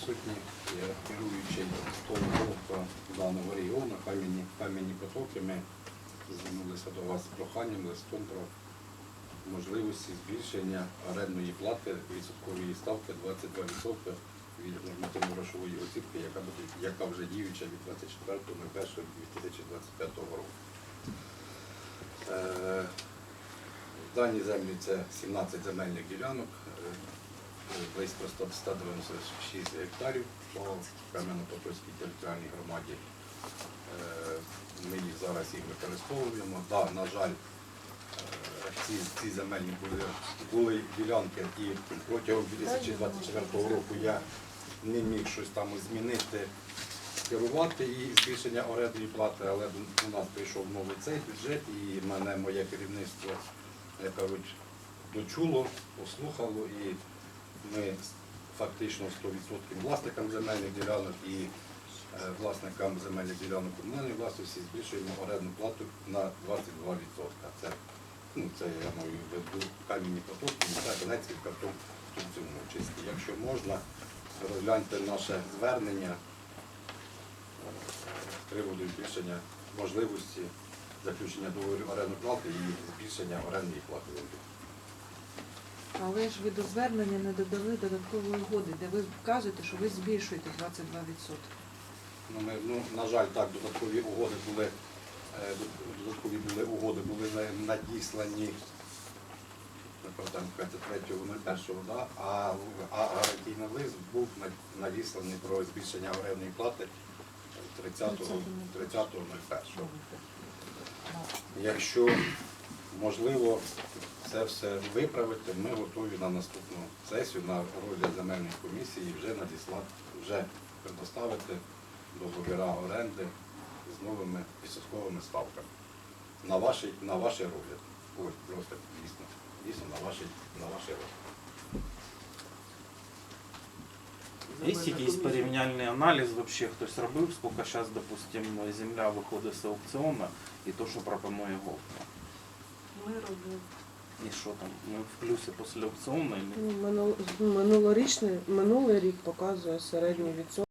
присутні є керуючий столу даного регіону, кам'яні, кам'яні потоки. Ми звернулися до вас з проханням листом про можливості збільшення орендної плати відсоткової ставки 22% від нормативно-грошової оцінки, яка буде, яка вже діюча від 24.01.2025 року. Е, Дані землі це 17 земельних ділянок, е, близько 100 196 гектарів по Кам'яно-Потоцькій територіальній громаді. Е, Ми їх зараз їх використовуємо. Да, на жаль, е, ці, ці земельні були, були ділянки, і протягом 2024 року я не міг щось там змінити, керувати і збільшення орендної плати, але у нас прийшов новий цей бюджет, і мене моє керівництво, як кажуть, дочуло, послухало, і ми фактично 100% власникам земельних ділянок і е, власникам земельних ділянок комунальної власності збільшуємо орендну плату на 22%. Це, ну, це я маю в виду кам'яні потоки, та Донецький картон в цьому чисті. Якщо можна, розгляньте наше звернення з приводу збільшення можливості заключення договорів орендної плати і збільшення орендної плати. Але ж ви до звернення не додали додаткової угоди, де ви кажете, що ви збільшуєте 22%. Ну, ми, ну, на жаль, так, додаткові угоди були, е, додаткові були угоди були надіслані не пам'ятаю, 23.01, да? а, а гарантійний лист був надісланий про збільшення орендної плати 30.01. 30.01. Якщо можливо це все виправити, ми готові на наступну сесію, на розгляд земельної комісії вже надіслати, вже предоставити договіра оренди з новими відсотковими ставками. На ваш, на ваш розгляд. Ой, просто дійсно, дійсно на ваш, на ваш розгляд. Є якийсь порівняльний аналіз, вообще хтось робив, скільки зараз, допустимо, земля виходить з аукціону і то, що пропонує Говка. Ми робили. І що там, ми в плюсі після аукціону? Ну, Минулорічний, минулий рік показує середню відсоток.